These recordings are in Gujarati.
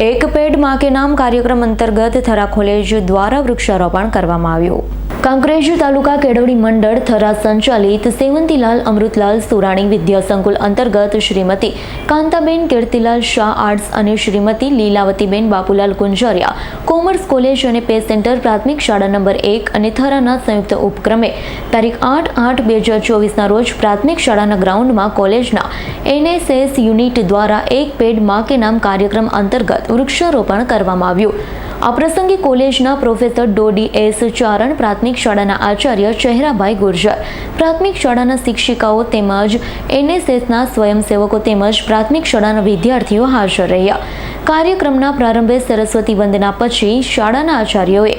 એક પેડમાં કે નામ કાર્યક્રમ અંતર્ગત થરા કોલેજ દ્વારા વૃક્ષારોપણ કરવામાં આવ્યું. કાંકરેજ તાલુકા કેળવણી મંડળ થરા સંચાલિત સેવંતીલાલ અમૃતલાલ સુરાણી વિદ્યા સંકુલ અંતર્ગત શ્રીમતી કાંતાબેન કીર્તિલાલ શાહ આર્ટ્સ અને શ્રીમતી લીલાવતીબેન બાપુલાલ કુંજારિયા કોમર્સ કોલેજ અને પે સેન્ટર પ્રાથમિક શાળા નંબર એક અને થરાના સંયુક્ત ઉપક્રમે તારીખ આઠ આઠ બે હજાર ચોવીસના રોજ પ્રાથમિક શાળાના ગ્રાઉન્ડમાં કોલેજના એનએસએસ યુનિટ દ્વારા એક પેડમાં કે નામ કાર્યક્રમ અંતર્ગત વૃક્ષારોપણ કરવામાં આવ્યું. આ પ્રસંગે કોલેજના પ્રોફેસર ડોડી એસ ચારણ પ્રાથમિક શાળાના આચાર્ય ચહેરાભાઈ ગુર્જર. પ્રાથમિક શાળાના શિક્ષિકાઓ તેમજ એનએસએસના સ્વયંસેવકો તેમજ પ્રાથમિક શાળાના વિદ્યાર્થીઓ હાજર રહ્યા. કાર્યક્રમના પ્રારંભે સરસ્વતી વંદના પછી શાળાના આચાર્યોએ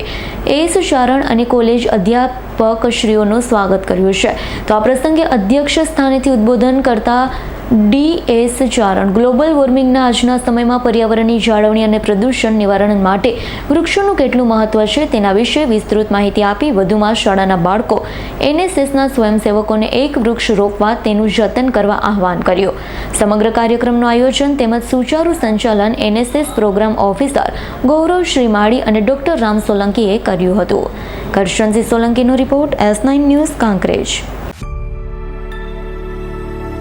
એસ ચારણ અને કોલેજ અધ્યાપકશ્રીઓનું સ્વાગત કર્યું છે. તો આ પ્રસંગે અધ્યક્ષ સ્થાનેથી ઉદ્બોધન કરતા ડી એસ ચારણ. ગ્લોબલ વોર્મિંગના આજના સમયમાં પર્યાવરણની જાળવણી અને પ્રદૂષણ નિવારણ માટે વૃક્ષોનું કેટલું મહત્વ છે તેના વિશે વિસ્તૃત માહિતી આપી વધુમાં શાળાના બાળકો એનએસએસના સ્વયંસેવકોને એક વૃક્ષ રોપવા તેનું જતન કરવા આહવાન કર્યું. સમગ્ર કાર્યક્રમનું આયોજન તેમજ સુચારુ સંચાલન NSS programme officer Gaurav Shrimali અને ડોક્ટર રામ સોલંકીએ કર્યું હતું. Karshansinh સોલંકીનો report S nine news Kankrej.